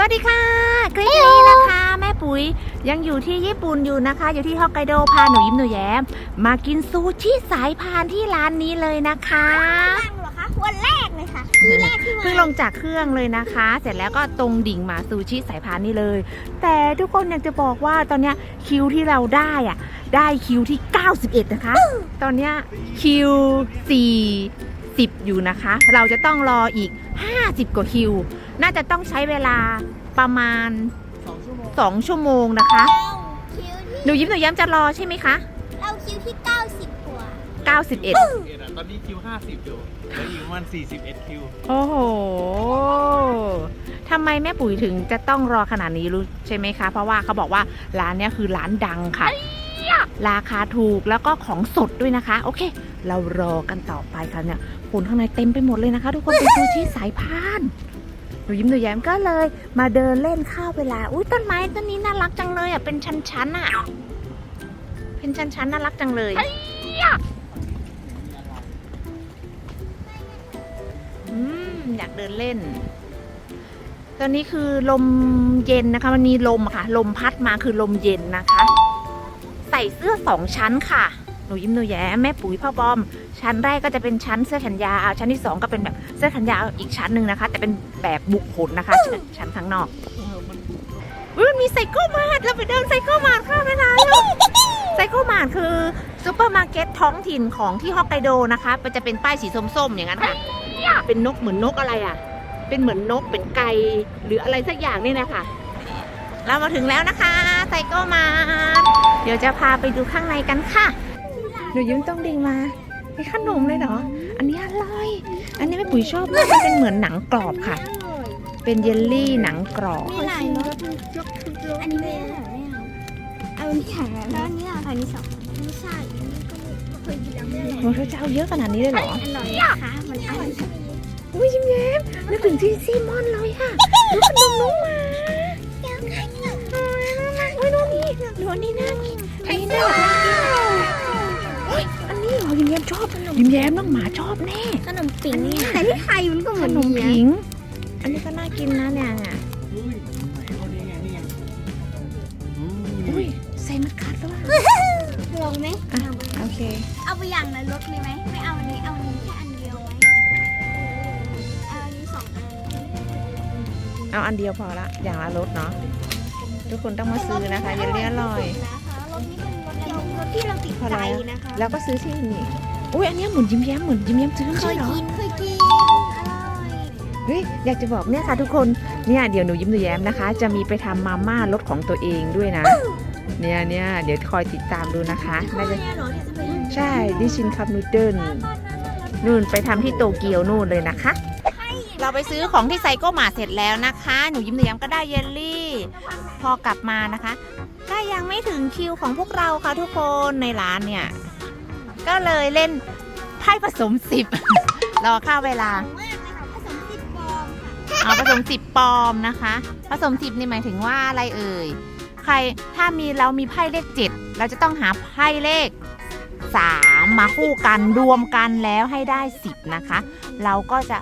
วัสดีค่ะ คลิปนี้นะคะ แม่ปุ๋ยยังอยู่ที่ญี่ปุ่นอยู่นะคะ อยู่ที่ฮอกไกโดพาหนูยิ้มหนูแย้ม มากินซูชิสายพานที่ร้านนี้เลยนะคะตั้งเหรอคะวันแรกเลยค่ะคือแรกที่มาเพิ่งลงจากเครื่องเลยนะคะ เสร็จแล้วก็ตรงดิ่งมาซูชิสายพานนี่เลย แต่ทุกคนอยากจะบอกว่าตอนเนี้ยคิวที่เราได้อะได้คิวที่ 91 นะคะ ตอนเนี้ยคิว 40อยู่นะคะ เราจะต้องรออีก 50 กว่าคิว น่าจะต้องใช้เวลาประมาณ 2 ชั่วโมงนะคะเราคิวที่หนูยิ้มหนูย้ำจะรอใช่ไหมคะเราคิวที่ 90กว่า91 เอ็ดอะตอนนี้คิว50อยู่แล้วอีกประมัน41คิว โอ้โห ทำไมแม่ปุ๋ยถึงจะต้องรอขนาดนี้รู้ใช่ไหมคะ เพราะว่าเขาบอกว่าร้านเนี้ยคือร้านดังค่ะ ราคาถูกแล้วก็ของสดด้วยนะคะ โอเค เรารอกันต่อไปค่ะเนี่ยคนข้างในเต็มไปหมดเลยนะคะ ทุกคนเป็นซูชิสายพานหนูยิ้มหนูแย้มก็เลย มาเดินเล่นข้าวเวลาอุ้ยต้นไม้ต้นนี้น่ารักจังเลยอะเป็นชั้นๆอะ เป็นชั้นๆน่ารักจังเลยอืมอยากเดินเล่นตอนนี้คือลมเย็นนะคะ มันมีลมอะค่ะ ลมพัดมาคือลมเย็นนะคะใส่เสื้อสองชั้นค่ะ หนูยิ้มหนูแย้มแม่ปุ๋ยพ่อบอม ชั้นแรกก็จะเป็นชั้นเสื้อแขนยาวชั้นที่สองก็เป็นแบบเสื้อแขนยาวอีกชั้นหนึ่งนะคะ แต่เป็นแบบบุคคลนะคะ ชั้นชั้นข้างนอกอุ๊ยมันมีไซโก้มาร์ทเราไปเดินไซโก้มาร์ทค่ะเวลาเร็วไซโก้มาร์ทคือซูเปอร์มาร์เก็ตท้องถิ่นของที่ฮอกไกโดนะคะมันจะเป็นป้ายสีส้มๆอย่างนั้นค่ะเป็นนกเหมือนนกอะไรอะ เป็นเหมือนนกเป็นไก่หรืออะไรสักอย่างนี่นะคะ เรามาถึงแล้วนะคะไซโก้มา เดี๋ยวจะพาไปดูข้างในกันค่ะ หนูยิ้มต้องดิ่งมามีขนมเลยเหรอ อันนี้อร่อย อันนี้แม่ปุ๋ยชอบมากมันเป็นเหมือนหนังกรอบค่ะ เป็นเยลลี่หนังกรอบมีหลายรสอันนี้ไม่เอาไม่เอาเอาอันนี้ค่ะแล้วอันนี้อะอันนี้สองไม่ใช่อันนี้ก็ไม่เคยกินแล้วไม่อร่อยโอ้เธอจะเอาเยอะขนาดนี้เลยเหรอ อร่อยนะคะมันอร่อยอุ้ยยิ้มแย้มนึกถึงที่ซีมอนเลยค่ะดูขนมน้องมา ดูอันนี้น่ากินอันนี้น่ารักโอ้ยอันนี้เหรอยิ้มแย้มชอบยิ้มแย้มน้องหมาชอบแน่ขนมปิ่งแต่ที่ไทยมันก็เหขมือนนมเนี้ยผิง อันนี้ก็น่ากินนะเนี่ยเนี่ยอุ้ยไหนเอานี่ไงนี่ไงอืมอุ้ยใส่มัดคัดแล้วอะลองไหมอะโอเค เอาไปอย่างละรสเลยไหมไม่เอาอันนี้เอาอันนี้แค่อันเดียวไหมเอาอันนี้สองอันเอาอันเดียวพอละ อย่างละรสเนาะ ทุกคนต้องมาซื้อนะคะเยลลี่อร่อยนะคะรสนี้เป็นรสที่รสที่เราติดใจนะคะแล้วก็ซื้อที่นี่อุ้ยอันเนี้ยเหมือนยิ้มแย้มเหมือนยิ้มแย้มซื้อไม่เคใช่ยเหรอกินเคยกินอร่อยเฮ้ยอยากจะบอกเนี่ยค่ะทุกคนเนี่ยเดี๋ยวหนูยิ้มหนูแย้มนะคะ จะมีไปทำมาม่ารสของตัวเองด้วยนะ เนี่ยเนี่ยเดี๋ยวคอยติดตามดูนะคะน่าจะเนี่ยเหรอที่จะไปใช่ดิชินคัพนูเดิลนู่นไปทำที่โตเกียวนู่นเลยนะคะ เราไปซื้อของที่ไซโก้มาเสร็จแล้วนะคะ หนูยิ้มหนูแย้มก็ได้เยลลี่ พอกลับมานะคะก็ยังไม่ถึงคิวของพวกเราค่ะทุกคนในร้านเนี่ย ก็เลยเล่นไพ่ผสมสิบ รอเข้าเวลามากเลยค่ะผสมติดบอมค่ะเอาผสมสิบปลอมนะคะ ผสมสิบนี่หมายถึงว่าอะไรเอ่ย ใครถ้ามีเรามีไพ่เลขเจ็ดเราจะต้องหาไพ่เลขสามมาคู่กันรวมกันแล้วให้ได้สิบนะคะ เราก็จะ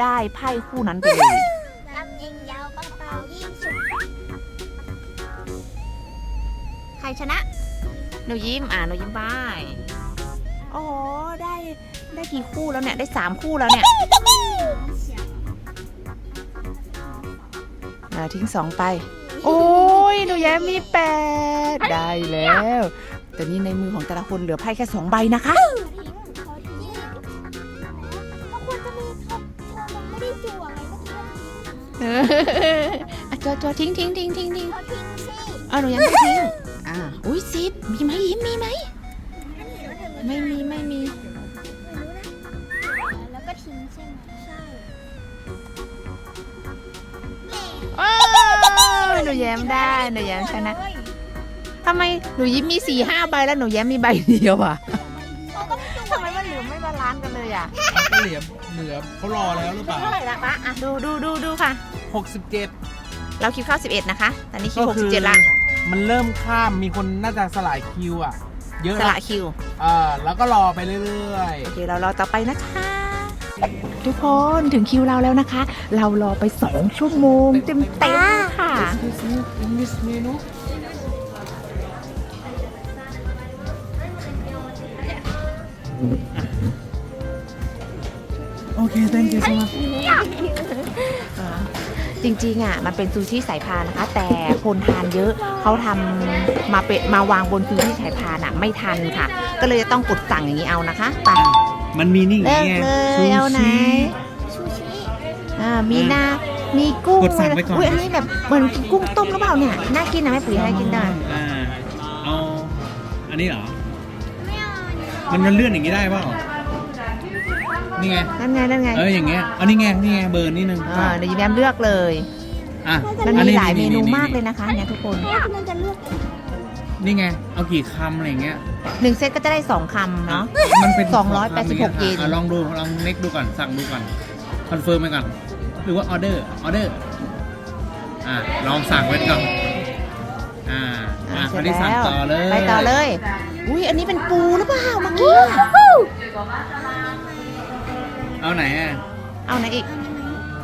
ได้ไพ่คู่นั้นไปเลยลำยิงยาวปังเปายิ่งสุดใครชนะ หนูยิ้มอ่าหนูยิ้มบายโอ้โหได้ได้กี่คู่แล้วเนี่ย ได้สามคู่แล้วเนี่ยอ่าทิ้งสองไป โอ้ยหนูแย้มมีแปดได้แล้ว แต่นี่ในมือของแต่ละคนเหลือไพ่แค่สองใบนะคะ เมื่อกี้เอออะจอจอทิ้งทิ้งทิ้งทิ้งทิ้งเขาทิ้งสิเอาหนูยังไม่ทิ้งอ่าอุ้ยสิบมีไหมยิ้มมีไหมไม่มีไม่มี แล้วก็ทิ้งใช่ไหมใช่โอ้ยหนูแย้มได้หนูแย้มชนะทำไมหนูยิ้มมีสี่ห้าใบแล้วหนูแย้มมีใบเดียวอะทำไมมันเหลือไม่บาลานซ์กันเลยอะก็เหลือ เหลือเขารอแล้วหรือเปล่าเท่าไหร่ละปะอะดูดูดูดูค่ะ 67เราคิวเข้า11 นะคะ ตอนนี้คิวก็คือ67ละมันเริ่มข้ามมีคนน่าจะสลายคิวอะ เยอะสนะละคิว เออแล้วก็รอไปเรื่อยโอเคเรารอต่อไปนะคะ ทุกคนถึงคิวเราแล้วนะคะ เรารอไป 2 ชั่วโมงเต็มเต็ม English menu Okay thank you so much อ่าจริงๆอะมันเป็นซูชิสายพานนะคะ แต่คนทานเยอะเขาทำมาเป็นมาวางบนซูชิสายพานอะไม่ทันค่ะ ก็เลยต้องกดสั่งอย่างนี้เอานะคะไป มันมีนี่ไงเลิกเลยเอาไหนชูชิอ่ามีนา มีกุ้งกดสั่งไปก่อน อุ้ยอันนี้แบบเหมือนกุ้งต้มหรือเปล่าเนี่ยน่ากินนะแม่ปุ๋ยน่ากินได้อ่าเอาอันนี้เหรอ ไม่เอาอันนี้มันมันเลื่อนอย่างนี้ได้เปล่า นี่ไง นั่นไงนั่นไงเอออย่างเงี้ยเอานี่ไงนี่ไงเบอร์นี่นึงอ่าเดี๋ยวยิ้มแย้มเลือกเลย อะมันอัมีหลายเมนูมากเลยนี่นะคะเนี่ยทุกคนเพราะว่ามันจะเลือกเองนี่ไง เอากี่คำอะไรอย่างเงี้ยหนึ่งเซตก็จะได้สองคำเนาะมันเป็นสองร้อยแปดสิบหกคำเยนอะลองดูลองเน็กดูก่อนสั่งดูก่อนคอนเฟิร์มไปก่อนหรือว่าออเดอร์ออเดอร์อะลองสั่งไว้ก่อนอ่าอะเสคร็นจที่สั่งแล้วต่อเลยไปต่อเลย อุ้ยอันนี้เป็นปูหรือเปล่าเมื่อกี้ เอาไหนอะเอาไหนอีก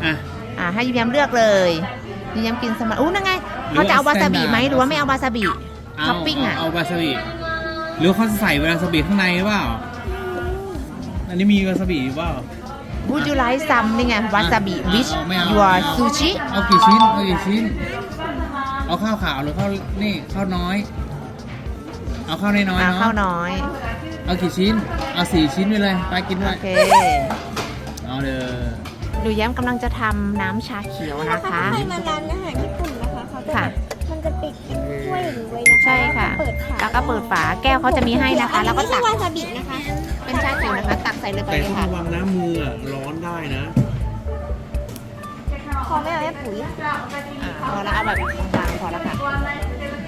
อะ อ่าให้ยิ้มแย้มเลือกเลยยิ้มแย้มกินสมันอู้นั่นไงหรือเขาจะเอาวาว่าซาบิ standard ไหมหรือว่าไม่เอาวาซาบิเอาท็อปปิ้งอะเอาเอาวาซาบิหรือว่าเขาจะใส่วาซาบิข้างในหรือเปล่า อันนี้มีวาซาบิหรือเปล่า Would you like some นี่ไงวาซาบิอะ with เอาไม่เอา your ไม่เอา sushi เอากี่ชิ้น เอากี่ชิ้น เอาข้าวขาวหรือข้าวนี่ข้าวน้อย เอาข้าวน้อยๆอ่าเนาะ ข้าวน้อย เอากี่ชิ้น เอาสี่ชิ้นไปเลย ไปกินด้โอวย เค เอาเด้อหนูแย้มกำลังจะทำน้ำชาเขียวนะคะ ถ้าใครมาร้านอาหารญี่ปุ่นนะคะเขาจะค่ะมันจะติดเป็นถ้วยอย่างนี้ไว้นะคะใช่ค่ะเปิดฝาแล้วก็เปิดฝาแก้วเขาจะมีให้นะคะ แล้วก็ไม่ใช่ตักวาซาบินะคะ เป็นชาเขียวนะคะ ตักใส่เลยไปแต่เลยต้องค่ะระวังนะมืออะร้อนได้นะพอไม่เอาแม่ปุ๋ยอ่าพอแล้วเอาแบบบางๆพอแล้วค่ะ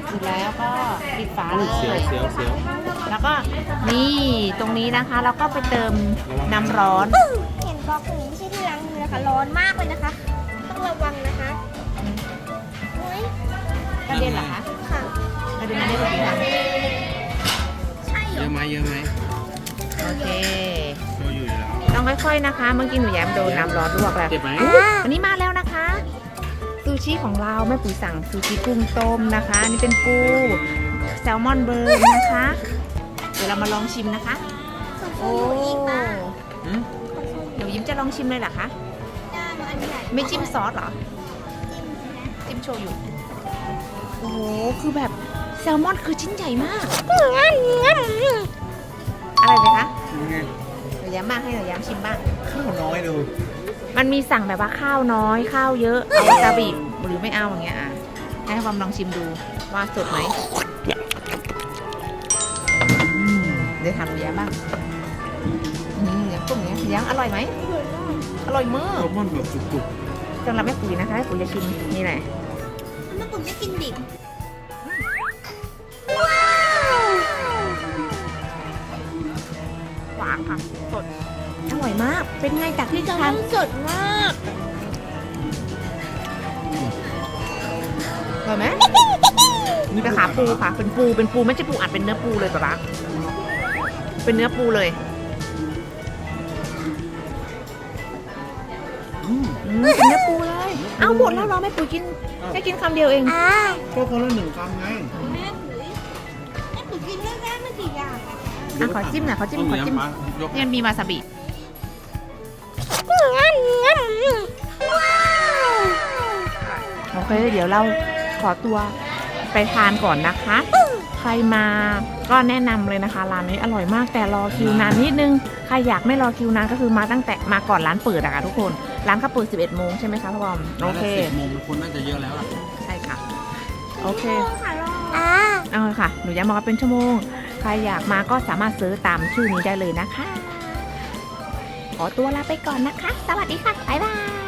เสร็จแล้วก็ปิดฝาเลเสียวย เสียวเสียวแล้วก็นี่ตรงนี้นะคะ เราก็ไปเติมน้ำร้อนเห็น บล็อกอย่างนี้ไม่ใช่ที่ล้างมือนะคะ ร้อนมากเลยนะคะ ต้องระวังนะคะโอ้ยกระเด็นเหรอคะค่ะ กระเด็นไม่ได้เป็นทางใช่เหรเยออะไหมเยอะไหมโอเค โชว์อยู่อยู่แล้ว ต้องค่อยๆนะคะ เมื่อกี้หนูแย้มโดนน้ำร้อนลวกแล้วเจ็บไหมอันนี้มาแล้วนะคะ ซูชิของเราแม่ปุ๋ยสั่งซูชิกุ้งต้มนะคะอันนี้เป็นปูแซลมอนเบิร์นนะคะ เดี๋ยวเรามาลองชิมนะคะโอ้อีกบ้างอืมหนูยิ้ม จะลองชิมเลยเหรอคะได้มาอันใหญ่ไม่จิ้มซอสเหรอ จิ้มนะจิ้มโชยุโอ้โหคือแบบแซลมอนคือชิ้นใหญ่มาก อะไรไหมคะยังไงหนูย้ำบ้างให้หนูย้ำชิมบ้าง ข้าวน้อยดูมันมีสั่งแบบว่าข้าวน้อยข้าวเยอะเอาวาซาบิหรือไม่เอาอย่างเงี้ยอะให้ความลองชิมดูว่าสดไหมอืมเดี๋ยวทำหนูย้ำบ้าง อืมอย่างพวกเนี้ยย้ำอร่อยไหมอร่อยมากแซลมอนแบบจุกสำหรับแม่ปุ๋ยนะคะแม่ปุ๋ยจะชิมนี่แหละแม่ปุ๋ยไม่กินดิบหวานค่ะสดอร่อยมาก เป็นไงจากที่จะทานสดมากอร่อยไหมๆนี่เป็นขาปูค่ะ เป็นปู เป็นปูไม่ใช่ปูอัดเป็นเนื้อปูเลยป๊าป๊าเป็นเนื้อปูเลย อืมอืมเป็นเนื้อปูเลย เอาหมดแล้วเราไม่ปุ๋ยกินแค่กินคำเดียวเอง อ่าก็คนละหนึ่งคำไงแม่ปุ๋ยแม่ปุ๋ยกินเรื่องแรกไม่กี่อย่างอะขอจิ้มหน่อยขอจิ้มขอจิ้มยกเนี่ยมีวาซาบิโอเคเดี๋ยวเราขอตัวไปทานก่อนนะคะ ใครมาก็แนะนำเลยนะคะร้านนี้อร่อยมากแต่รอคิวนานนิดนึง ใครอยากไม่รอคิวนานก็คือมาตั้งแต่มาก่อนร้านเปิดอะค่ะทุกคน ร้านเขาเปิด11โมงใช่ไหมคะพ่อบอมโอเคสิบโมงคนน่าจะเยอะแล้วอะใช่ค่ะ โอเคค่ะรออ่าเอาเลยค่ะ หนูย้ำบอกว่าเป็นชั่วโมง ใครอยากมาก็สามารถซื้อตามชื่อนี้ได้เลยนะคะ ขอตัวลาไปก่อนนะคะ สวัสดีค่ะ บ๊ายบาย